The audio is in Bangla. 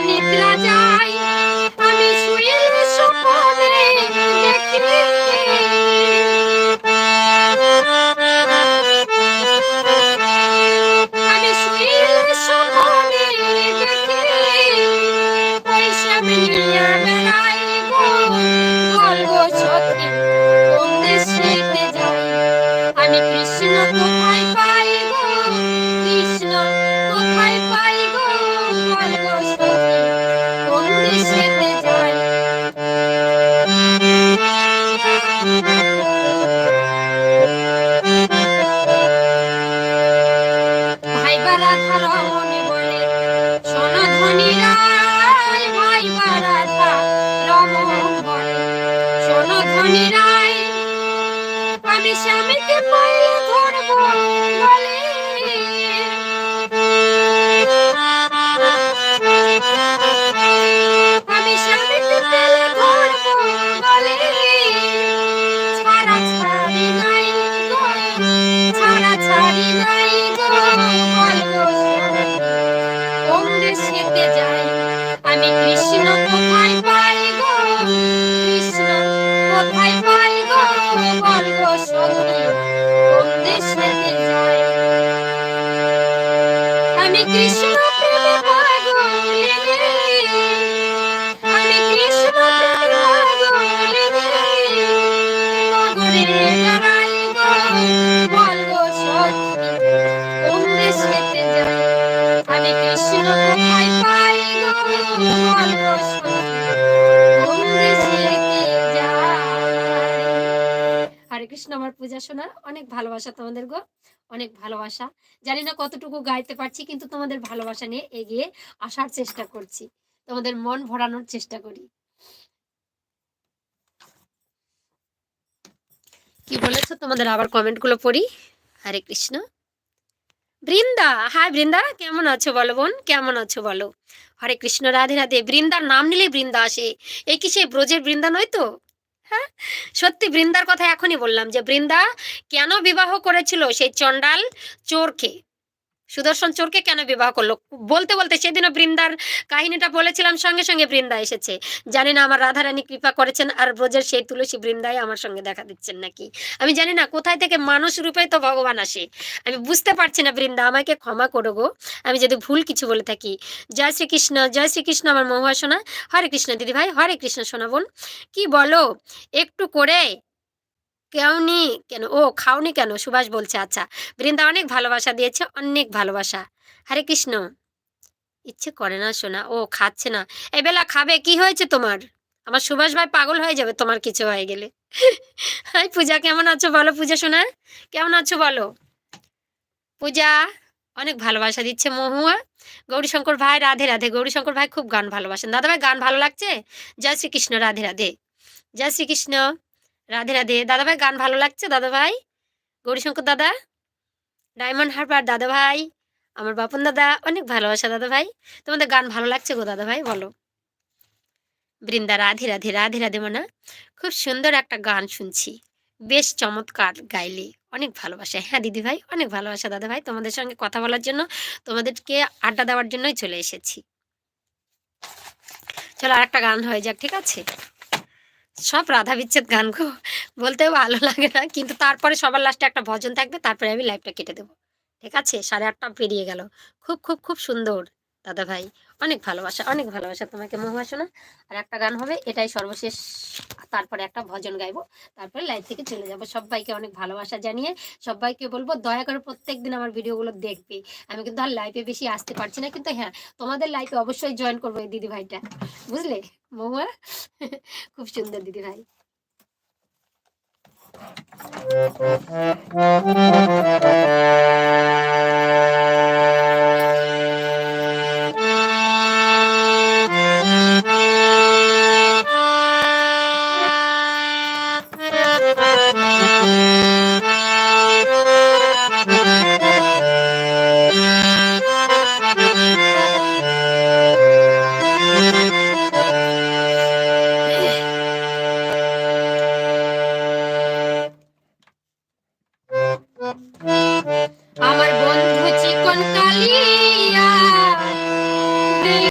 こんにちゃ ধনী রায় আমি স্বামীকে পাইলে ধরবো বলে। নাই নাই আমি কৃষ্ণ আমি কৃষ্ণ আমার পূজা শোনা অনেক ভালোবাসা তোমাদের গো, অনেক ভালোবাসা। জানি না কতটুকু গাইতে পারছি, কিন্তু তোমাদের ভালোবাসা নিয়ে এগিয়ে আসার চেষ্টা করছি। তোমাদের মন ভরানোর চেষ্টা করি। কি বলেছ? তোমাদের আবার কমেন্টগুলো পড়ি। হরে কৃষ্ণ। বৃন্দা, হাই বৃন্দা কেমন আছো বলো বোন? কেমন আছো বলো? হরে কৃষ্ণ, রাধে রাধে। বৃন্দার নাম নিলেই বৃন্দা আসে। এই কি সেই ব্রজের বৃন্দা নয় তো? হ্যাঁ? সত্যি বৃন্দার কথা এখনই বললাম যে বৃন্দা কেন বিবাহ করেছিল সেই চণ্ডাল চোরকে? সুদর্শন চোরকে কেন বিবাহ করল? বলতে বলতে সেদিনও বৃন্দার কাহিনীটা বলেছিলাম, সঙ্গে সঙ্গে বৃন্দা এসেছে। জানি না আমার রাধারানী কৃপা করেছেন আর ব্রজের সেই তুলসী বৃন্দায় আমার সঙ্গে দেখা দিচ্ছেন নাকি? আমি জানি না কোথায় থেকে মানুষ রূপে তো ভগবান আসে। আমি বুঝতে পারছি না বৃন্দা, আমাকে ক্ষমা করো গো। আমি যদি ভুল কিছু বলে থাকি, জয় শ্রীকৃষ্ণ জয় শ্রীকৃষ্ণ আমার মহুয়া সোনা। হরে কৃষ্ণ দিদি ভাই হরে কৃষ্ণ সোনা বোন। কি বলো, একটু করে কেউনি কেন? ও, খাওনি কেন? সুভাষ বলছে আচ্ছা বৃন্দা অনেক ভালোবাসা দিয়েছে, অনেক ভালোবাসা। হরে কৃষ্ণ। ইচ্ছে করে না শোনা ও খাচ্ছে না। এই বেলা খাবে, কি হয়েছে তোমার? আমার সুভাষ ভাই পাগল হয়ে যাবে, তোমার কিছু হয়ে গেলে। হাই, পূজা, কেমন আছো বলো, পূজা শোনা কেমন আছো বলো? পূজা, অনেক ভালোবাসা দিচ্ছে মহুয়া। গৌরীশঙ্কর ভাই, রাধে রাধে। গৌরীশঙ্কর ভাই খুব গান ভালোবাসেন। দাদা ভাই গান ভালো লাগছে? জয় শ্রীকৃষ্ণ, রাধে রাধে। জয় শ্রীকৃষ্ণ। রাধে রাধে। দাদা ভাই গান ভালো লাগছে? দাদা ভাই গৌরীশঙ্কর দাদা? ডায়মন্ড হারবার? দাদা ভাই আমার বাপন দাদা? অনেক ভালোবাসা দাদা ভাই তোমাদের গান ভালো লাগছে গো দাদা ভাই বলো। বৃন্দা, রাধে রাধে রাধে রাধে মানা। খুব সুন্দর একটা গান শুনছি। বেশ চমৎকার গাইলে। অনেক ভালোবাসা। হ্যাঁ দিদি ভাই অনেক ভালোবাসা দাদা ভাই তোমাদের সঙ্গে কথা বলার জন্য, তোমাদেরকে আড্ডা দেওয়ার জন্যই চলে এসেছি। চলো আর একটা গান হয়ে যাক, ঠিক আছে? সব রাধা বিচ্ছেদ গান গো। বলতেও ভালো লাগে না, কিন্তু তারপরে সবার লাস্টে একটা ভজন থাকবে, তারপরে আমি লাইভটা কেটে দেবো। ঠিক আছে? সাড়ে আটটা পেরিয়ে গেল। খুব খুব খুব সুন্দর দাদা ভাই অনেক ভালোবাসা অনেক ভালোবাসা তোমাকে না আর একটা গান হবে, এটাই সর্বশেষ। তারপরে একটা ভজন গাইবো, তারপরে লাইভ থেকে চলে যাব। সবাইকে অনেক ভালোবাসা জানিয়ে সবাইকে বলব, দয়া করে প্রত্যেক দিন আমার ভিডিওগুলো দেখবে। আমি কিন্তু আর লাইভে বেশি আসতে পারছি না, কিন্তু হ্যাঁ তোমাদের লাইভে অবশ্যই জয়েন করব এই দিদি ভাইটা বুঝলে? মহুয়া? খুব সুন্দর দিদি ভাই